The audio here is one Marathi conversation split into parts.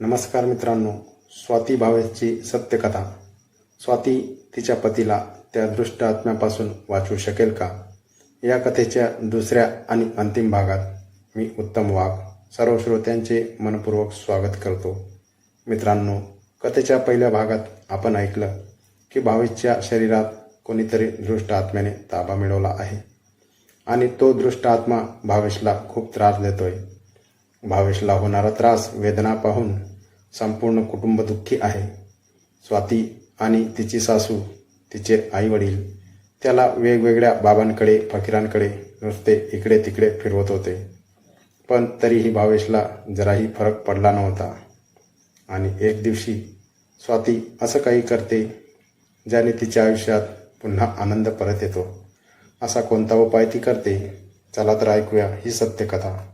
नमस्कार मित्रांनो स्वाती भावेची सत्यकथा. स्वाती तिच्या पतीला त्या दृष्ट आत्म्यापासून वाचू शकेल का? या कथेच्या दुसऱ्या आणि अंतिम भागात मी उत्तम वाघ सर्व श्रोत्यांचे मनपूर्वक स्वागत करतो. मित्रांनो कथेच्या पहिल्या भागात आपण ऐकलं की भावेशच्या शरीरात कोणीतरी दृष्ट आत्म्याने ताबा मिळवला आहे. आणि तो दृष्ट आत्मा भावेशला खूप त्रास देतोय. भावेशला होणारा त्रास वेदना पाहून संपूर्ण कुटुंब दुःखी आहे. स्वाती आणि तिची सासू तिचे आईवडील त्याला वेगवेगळ्या बाबांकडे फकीरांकडे नुसते इकडे तिकडे फिरवत होते. पण तरीही भावेशला जराही फरक पडला नव्हता. आणि एक दिवशी स्वाती असं काही करते ज्याने तिच्या आयुष्यात पुन्हा आनंद परत येतो. असा कोणता उपाय ती करते? चला तर ऐकूया ही सत्यकथा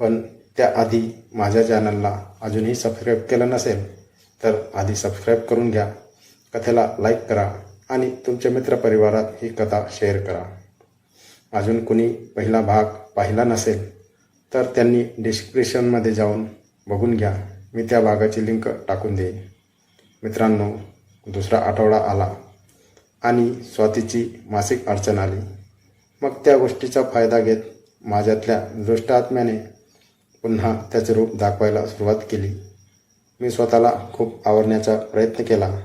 पण त्याआधी माझ्या चॅनलला अजूनही सबस्क्राईब केलं नसेल तर आधी सबस्क्राईब करून घ्या. कथेला लाईक करा आणि तुमच्या मित्रपरिवारात ही कथा शेअर करा. अजून कुणी पहिला भाग पाहिला नसेल तर त्यांनी डिस्क्रिप्शनमध्ये जाऊन बघून घ्या. मी त्या भागाची लिंक टाकून देईन. मित्रांनो दुसरा आठवडा आला आणि स्वातीची मासिक अडचण आली. मग त्या गोष्टीचा फायदा घेत माझ्यातल्या दृष्टात्म्याने पुन्हा त्याचे रूप दाखवायला सुरुवात केली. मी स्वतःला खूप आवरण्याचा प्रयत्न केला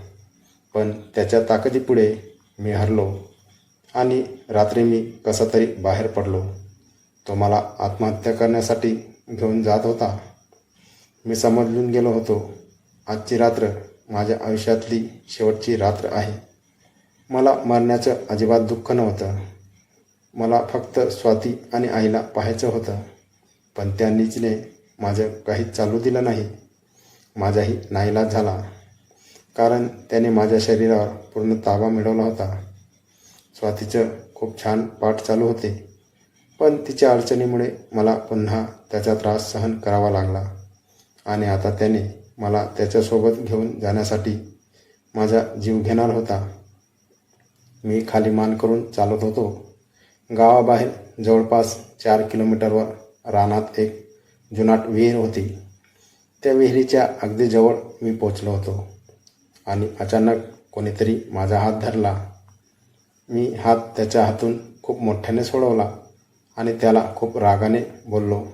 पण त्याच्या ताकदीपुढे मी हरलो आणि रात्री मी कसा तरी बाहेर पडलो. तो मला आत्महत्या करण्यासाठी घेऊन जात होता. मी समजून गेलो होतो आजची रात्र माझ्या आयुष्यातली शेवटची रात्र आहे. मला मरण्याचं अजिबात दुःख नव्हतं. मला फक्त स्वाती आणि आईला पाहायचं होतं. पण त्या निचने माझं काही चालू दिलं नाही. माझाही नाईलाज झाला. कारण त्याने माझ्या शरीरावर पूर्ण ताबा मिळवला होता. स्वातीचं खूप छान पाठ चालू होते. पण तिच्या अडचणीमुळे मला पुन्हा त्याचा त्रास सहन करावा लागला. आणि आता त्याने मला त्याच्यासोबत घेऊन जाण्यासाठी माझा जीव घेणार होता. मी खाली मान करून चालत होतो. गावाबाहेर जवळपास चार किलोमीटरवर रानात एक जुनाट विहीर होती. त्या विहिरीच्या अगदी जवळ मी पोचलो होतो आणि अचानक कोणीतरी माझा हात धरला. मी हात त्याच्या हातून खूप मोठ्याने सोडवला आणि त्याला खूप रागाने बोललो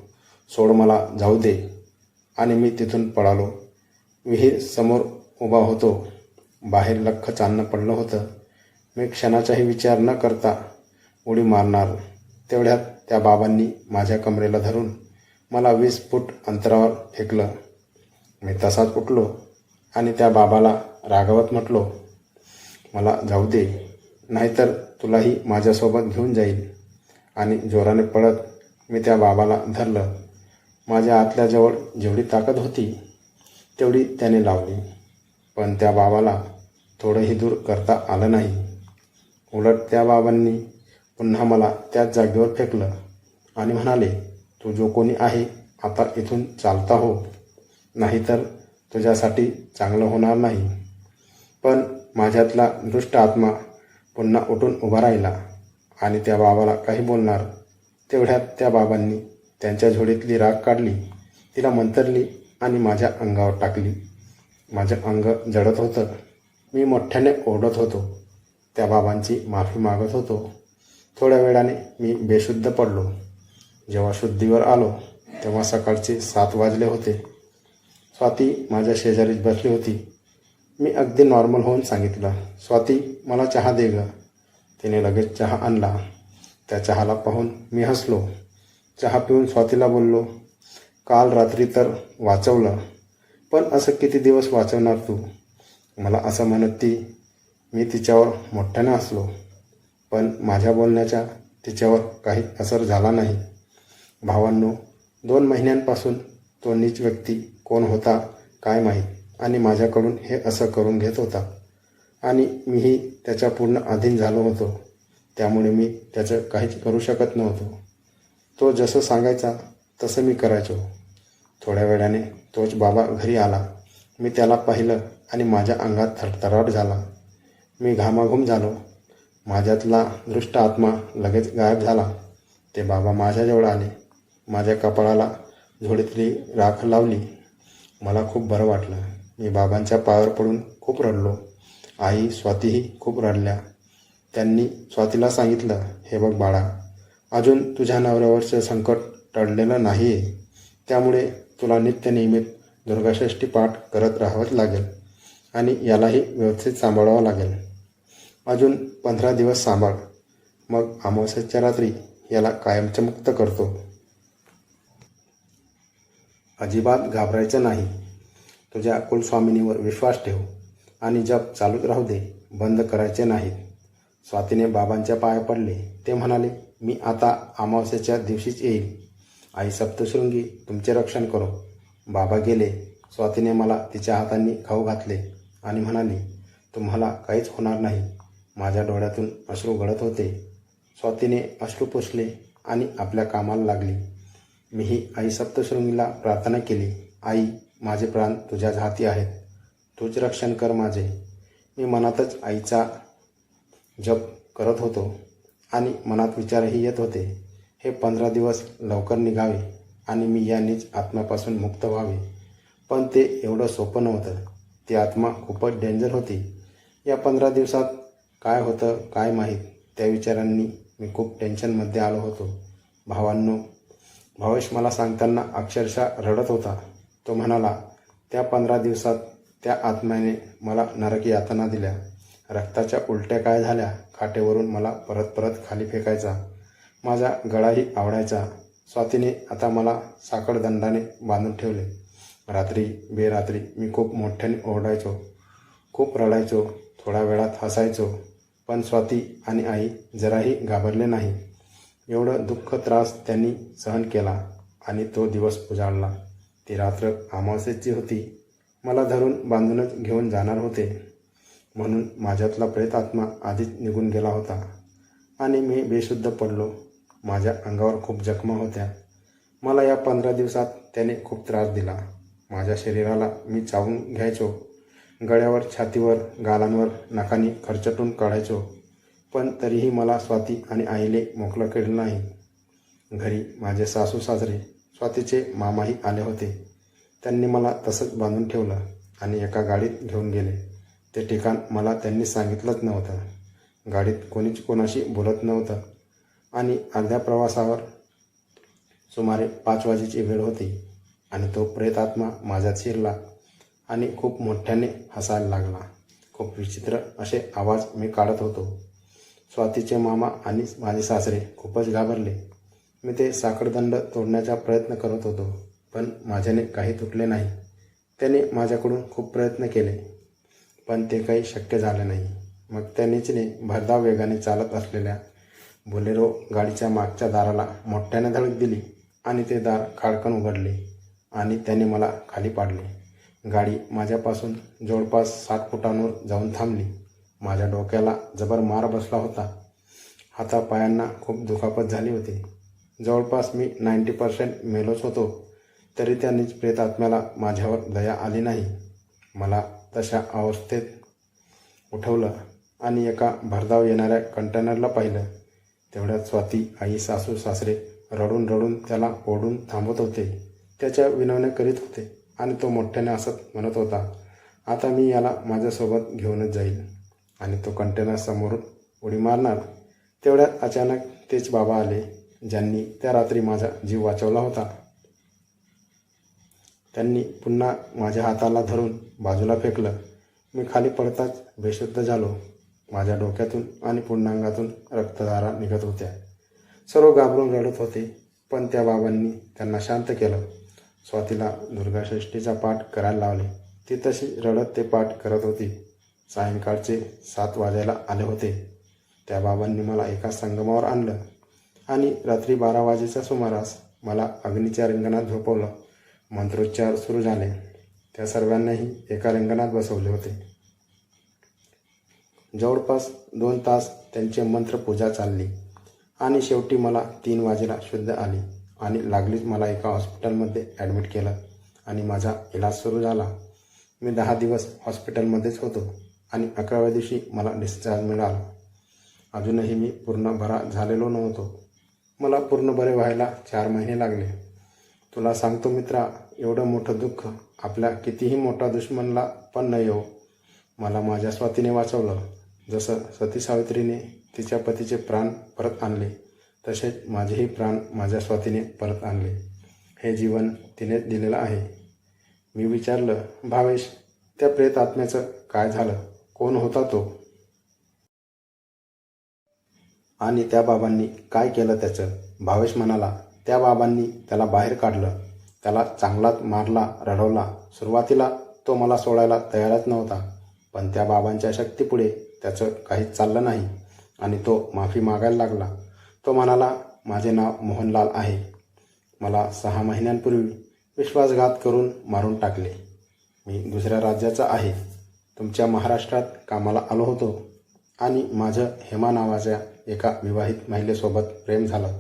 सोड मला जाऊ दे. आणि मी तिथून पळालो. विहीर समोर उभा होतो. बाहेर लख्ख चांदणं पडलं होतं. मी क्षणाचाही विचार न करता उडी मारणार तेवढ्यात त्या बाबांनी माझ्या कमरेला धरून मला वीस फूट अंतरावर फेकलं. मी तसाच उठलो आणि त्या बाबाला रागावत म्हटलो मला जाऊ दे नाहीतर तुलाही माझ्यासोबत घेऊन जाईल आणि जोराने पळत मी त्या बाबाला धरलं. माझ्या आतल्याजवळ जेवढी ताकद होती तेवढी त्याने लावली. पण त्या बाबाला थोडंही दूर करता आलं नाही. उलट त्या बाबांनी पुन्हा मला त्याच जागेवर फेकलं आणि म्हणाले तू जो कोणी आहे आता इथून चालता हो. नाहीतर तुझ्यासाठी चांगलं होणार नाही. पण माझ्यातला दृष्ट आत्मा पुन्हा उठून उभा राहिला आणि त्या बाबाला काही बोलणार. तेवढ्यात त्या बाबांनी त्यांच्या झोडीतली राग काढली. तिला मंतरली आणि माझ्या अंगावर टाकली. माझं अंग जडत होतं. मी मोठ्याने ओढत होतो. त्या बाबांची माफी मागत होतो. थोड्या वेळाने मी बेशुद्ध पडलो. जेव्हा शुद्धीवर आलो तेव्हा सकाळचे सात वाजले होते. स्वाती माझ्या शेजारीच बसली होती. मी अगदी नॉर्मल होऊन सांगितलं स्वाती मला चहा दे ग. तिने लगेच चहा आणला. त्या चहाला पाहून मी हसलो. चहा पिऊन स्वातीला बोललो काल रात्री तर वाचवलं पण असं किती दिवस वाचवणार तू? मला असं म्हणत ती मी तिच्यावर मोठ्याने हसलो. पण माझ्या बोलण्याचा तिच्यावर काही असर झाला नाही. भावांनो दोन महिन्यांपासून तो नीच व्यक्ती कोण होता काय माहीत आणि माझ्याकडून हे असं करून घेत होता. आणि मीही त्याच्या पूर्ण अधीन झालो होतो. त्यामुळे मी त्याचं काहीच करू शकत नव्हतो. तो जसं सांगायचा तसं मी करायचो. थोड्या वेळाने तोच बाबा घरी आला. मी त्याला पाहिलं आणि माझ्या अंगात थरथराट झाला. मी घामाघूम झालो. माझ्यातला दृष्ट आत्मा लगेच गायब झाला. ते बाबा माझ्याजवळ आले. माझ्या कपाळाला झोडीतली राख लावली. मला खूप बरं वाटलं. मी बाबांच्या पायावर पडून खूप रडलो. आई स्वातीही खूप रडल्या. त्यांनी स्वातीला सांगितलं हे बघ बाळा अजून तुझ्या नवऱ्यावरचं संकट टळलेलं नाही आहे त्यामुळे तुला नित्य नियमित दुर्गाषष्ठी पाठ करत राहावंच लागेल आणि यालाही व्यवस्थित सांभाळावं लागेल. अजून पंधरा दिवस सांभाळ. मग अमावस्याच्या रात्री याला कायमचं मुक्त करतो. अजिबात घाबरायचं नाही. तुझ्या कुलस्वामिनीवर विश्वास ठेव आणि जप चालूच राहू दे. बंद करायचे नाहीत. स्वातीने बाबांच्या पाया पडले. ते म्हणाले मी आता अमावस्याच्या दिवशीच येईल आई सप्तशृंगी तुमचे रक्षण करो. बाबा गेले. स्वातीने मला तिच्या हातांनी खाऊ घातले आणि म्हणाली तुम्हाला काहीच होणार नाही. माझ्या डोळ्यातून अश्रू गळत होते. स्वातीने अश्रू पुसले आणि आपल्या कामाला लागली. मीही आई सप्तशृंगीला प्रार्थना केली आई माझे प्राण तुझ्याच हाती आहेत. तूच रक्षण कर माझे. मी मनातच आईचा जप करत होतो आणि मनात विचारही येत होते हे पंधरा दिवस लवकर निघावे आणि मी या नीच आत्म्यापासून मुक्त व्हावे. पण ते एवढं सोपं नव्हतं. ती आत्मा खूपच डेंजर होती. या पंधरा दिवसात काय होतं काय माहीत? त्या विचारांनी मी खूप टेन्शनमध्ये आलो होतो. भावांनो भावेश मला सांगताना अक्षरशः रडत होता. तो म्हणाला त्या पंधरा दिवसात त्या आत्म्याने मला नरक यातना दिल्या. रक्ताच्या उलट्या काय झाल्या? खाटेवरून मला परत परत खाली फेकायचा. माझा गळाही आवडायचा. स्वातीने आता मला साखळदंडाने बांधून ठेवले. रात्री बेरात्री मी खूप मोठ्याने ओरडायचो. खूप रडायचो. थोड्या वेळात हसायचो. पण स्वाती आणि आई जराही घाबरले नाही. एवढं दुःख त्रास त्यांनी सहन केला आणि तो दिवस उजाडला ती रात्र अमावस्येची होती. मला धरून बांधूनच घेऊन जाणार होते. म्हणून माझ्यातला प्रेतात्मा आधीच निघून गेला होता. आणि मी बेशुद्ध पडलो. माझ्या अंगावर खूप जखमा होत्या. मला या पंधरा दिवसात त्याने खूप त्रास दिला. माझ्या शरीराला मी चावून घ्यायचो. गळ्यावर छातीवर गालांवर नाकानी खर्चटून काढायचो. पण तरीही मला स्वाती आणि आईले मोकळं केलं नाही. घरी माझे सासू सासरे स्वातीचे मामाही आले होते. त्यांनी मला तसंच बांधून ठेवलं आणि एका गाडीत घेऊन गेले. ते ठिकाण मला त्यांनी सांगितलंच नव्हतं. गाडीत कोणीच कोणाशी बोलत नव्हतं. आणि अर्ध्या प्रवासावर सुमारे पाच वाजेची वेळ होती आणि तो प्रेतात्मा माझ्यात शिरला. आणि खूप मोठ्याने हसायला लागला. खूप विचित्र असे आवाज मी काढत होतो. स्वातीचे मामा आणि माझे सासरे खूपच घाबरले. मी ते साखळदंड तोडण्याचा प्रयत्न करत होतो पण माझ्याने काही तुटले नाही. त्याने माझ्याकडून खूप प्रयत्न केले पण ते काही शक्य झाले नाही. मग त्या नीचने भरधाव वेगाने चालत असलेल्या बोलेरो गाडीच्या मागच्या दाराला मोठ्याने धडक दिली आणि ते दार खाडकन उघडले आणि त्याने मला खाली पाडले. गाडी माझ्यापासून जवळपास सात फुटांवर जाऊन थांबली. माझ्या डोक्याला जबर मार बसला होता. हातापायांना खूप दुखापत झाली होती. जवळपास मी नाईंटी पर्सेंट मेलोच होतो तरी त्यांनीच प्रेतात्म्याला माझ्यावर दया आली नाही. मला तशा अवस्थेत उठवलं आणि एका भरधाव येणाऱ्या कंटेनरला पाहिलं. तेवढ्यात स्वाती आई सासू सासरे रडून रडून त्याला ओढून थांबत होते. त्याच्या विनवण्या करीत होते. आणि तो मोठ्याने असत म्हणत होता आता मी याला माझ्यासोबत घेऊनच जाईल. आणि तो कंटेनर समोरून उडी मारणार. तेवढ्यात अचानक तेच बाबा आले ज्यांनी त्या रात्री माझा जीव वाचवला होता. त्यांनी पुन्हा माझ्या हाताला धरून बाजूला फेकलं. मी खाली पडताच बेशुद्ध झालो. माझ्या डोक्यातून आणि पूर्णांगातून रक्तधारा निघत होत्या. सर्व घाबरून रडत होते पण त्या बाबांनी त्यांना शांत केलं. स्वातीला दुर्गाषष्टीचा पाठ करायला लावले. ती तशी रडत ते पाठ करत होती. सायंकाळचे सात वाजायला आले होते. त्या बाबांनी मला एका संगमावर आणलं आणि रात्री बारा वाजेच्या सुमारास मला अग्नीच्या रिंगणात झोपवलं. मंत्रोच्चार सुरू झाले. त्या सर्वांनाही एका रिंगणात बसवले होते. जवळपास दोन तास त्यांची मंत्रपूजा चालली आणि शेवटी मला तीन वाजेला शुद्ध आली. आणि लागलीच मला एका हॉस्पिटलमध्ये ॲडमिट केलं आणि माझा इलाज सुरू झाला. मी दहा दिवस हॉस्पिटलमध्येच होतो आणि अकराव्या दिवशी मला डिस्चार्ज मिळाला. अजूनही मी पूर्ण बरा झालेलो नव्हतो. मला पूर्ण बरे व्हायला चार महिने लागले. तुला सांगतो मित्रा एवढं मोठं दुःख आपल्या कितीही मोठा दुश्मनला पण नाही हो. मला माझ्या स्वातीने वाचवलं. जसं सती सावित्रीने तिच्या पतीचे प्राण परत आणले. तसेच माझेही प्राण माझ्या स्वातीने परत आणले. हे जीवन तिने दिलेलं आहे. मी विचारलं भावेश त्या प्रेत आत्म्याचं काय झालं? कोण होता तो? आणि त्या बाबांनी काय केलं त्याचं? भावेश म्हणाला त्या बाबांनी त्याला बाहेर काढलं. त्याला चांगलाच मारला रडवला. सुरुवातीला तो मला सोडायला तयारच नव्हता. पण त्या बाबांच्या शक्तीपुढे त्याचं काहीच चाललं नाही. आणि तो माफी मागायला लागला. तो म्हणाला माझे नाव मोहनलाल आहे. मला सहा महिन्यांपूर्वी विश्वासघात करून मारून टाकले. मी दुसऱ्या राज्याचा आहे. तुमच्या महाराष्ट्रात कामाला आलो होतो आणि माझं हेमा नावाच्या एका विवाहित महिलेसोबत प्रेम झालं.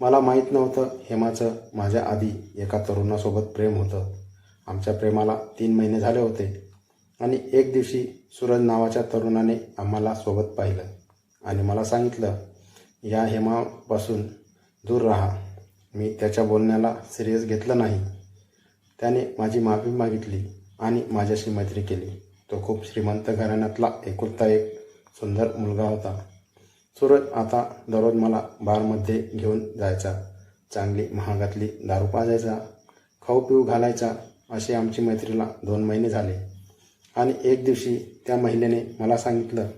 मला माहीत नव्हतं हेमाचं माझ्या आधी एका तरुणासोबत प्रेम होतं. आमच्या प्रेमाला तीन महिने झाले होते आणि एक दिवशी सूरज नावाच्या तरुणाने आम्हाला सोबत पाहिलं आणि मला सांगितलं या हेमापासून दूर राहा. मी त्याच्या बोलण्याला सिरियस घेतलं नाही. त्याने माझी माफी मागितली आणि माझ्याशी मैत्री केली. तो खूप श्रीमंत घराण्यातला एकुलता एक सुंदर मुलगा होता. सूरज आता दररोज मला बारमध्ये घेऊन जायचा. चांगली महागातली दारू पाजायचा खाऊ पिऊ घालायचा अशी आमची मैत्रीला दोन महिने झाले. आणि एक दिवशी त्या महिलेने मला सांगितलं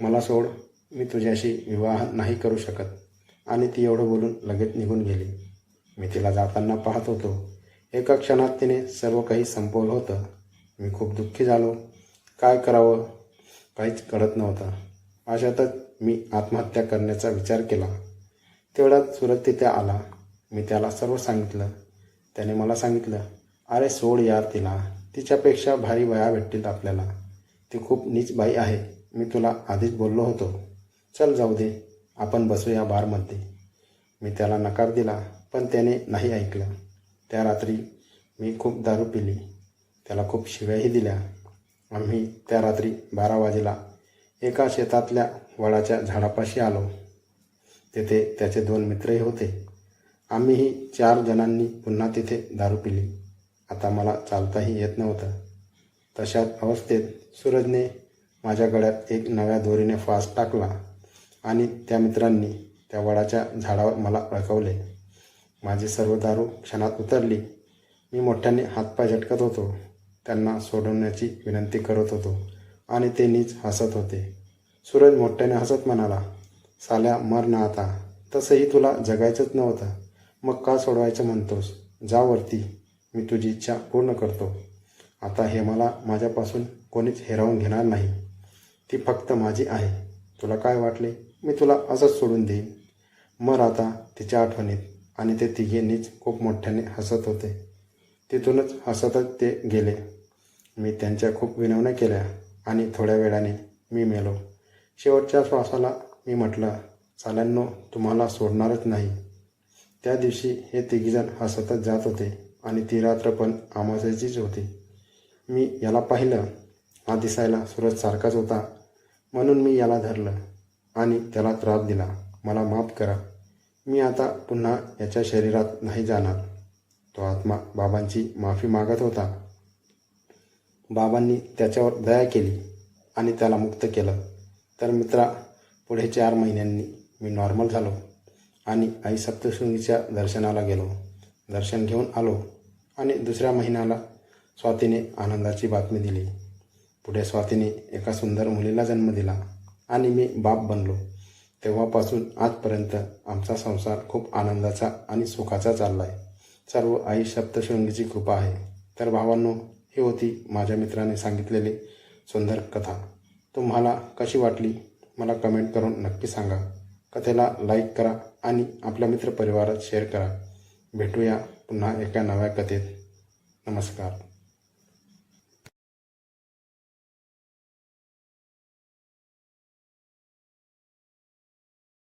मला सोड मी तुझ्याशी विवाह नाही करू शकत. आणि ती एवढं बोलून लगेच निघून गेली. मी तिला जाताना पाहत होतो. एका क्षणात तिने सर्व काही संपवलं होतं. मी खूप दुःखी झालो. काय करावं? काहीच कळत नव्हतं. अशातच मी आत्महत्या करण्याचा विचार केला. तेवढ्यात सुरत तिथे आला. मी त्याला सर्व सांगितलं. त्याने मला सांगितलं अरे सोड यार तिला. तिच्यापेक्षा भारी वया भेटतील आपल्याला. ती खूप नीच बाई आहे. मी तुला आधीच बोललो होतो. चल जाऊ दे आपण बसूया बारमध्ये. मी त्याला नकार दिला पण त्याने नाही ऐकलं. त्या रात्री मी खूप दारू पिली. त्याला खूप शिव्याही दिल्या. आम्ही त्या रात्री बारा वाजेला एका शेतातल्या वडाच्या झाडापाशी आलो. तेथे त्याचे दोन मित्रही होते. आम्हीही चार जणांनी पुन्हा तिथे दारू पिली. आता मला चालताही येत नव्हतं. तशाच अवस्थेत सूरजने माझ्या गळ्यात एक नव्या दोरीने फास टाकला. आणि त्या मित्रांनी त्या वडाच्या झाडावर मला अडकवले. माझी सर्व दारू क्षणात उतरली. मी मोठ्याने हातपाय झटकत होतो. त्यांना सोडवण्याची विनंती करत होतो आणि ते नीच हसत होते. सूरज मोठ्याने हसत म्हणाला साल्या मर ना आता. तसंही तुला जगायचंच नव्हतं. मग का सोडवायचं म्हणतोस? जा वरती. मी तुझी इच्छा पूर्ण करतो. आता हे मला माझ्यापासून कोणीच हिरावून घेणार नाही. ती फक्त माझी आहे. तुला काय वाटले? मी तुला असंच सोडून देईन. मर आता तिच्या आठवणीत. आणि ते तिघेंनीच खूप मोठ्याने हसत होते. तिथूनच हसतच ते गेले. मी त्यांच्या खूप विनवण्या केल्या. आणि थोड्या वेळाने मी मेलो. शेवटच्या श्वासाला मी म्हटलं चाल्यांनो तुम्हाला सोडणारच नाही. त्या दिवशी हे तिघीजण हसतच जात होते. आणि ती रात्र पण आमाशाचीच होती. मी याला पाहिलं. हा दिसायला सूरज सारखाच होता. म्हणून मी याला धरलं. आणि त्याला त्रास दिला. मला माफ करा. मी आता पुन्हा याच्या शरीरात नाही जाणार. तो आत्मा बाबांची माफी मागत होता. बाबांनी त्याच्यावर दया केली आणि त्याला मुक्त केलं. तर मित्रा पुढे चार महिन्यांनी मी नॉर्मल झालो आणि आई सप्तशृंगीच्या दर्शनाला गेलो. दर्शन घेऊन आलो आणि दुसऱ्या महिन्याला स्वातीने आनंदाची बातमी दिली. पुढे स्वातीने एका सुंदर मुलीला जन्म दिला. आणि मी बाप बनलो. तेव्हापासून आजपर्यंत आमचा संसार खूप आनंदाचा आणि सुखाचा चालला आहे सर्व आई सप्तशृंगीची कृपा आहे. तर भावांनो ही होती माझ्या मित्राने सांगितलेली सुंदर कथा. तुम्हाला कशी वाटली? मला कमेंट करून नक्की सांगा. कथेला लाईक करा आणि आपल्या मित्रपरिवारात शेअर करा. भेटूया पुन्हा एका नव्या कथेत. नमस्कार.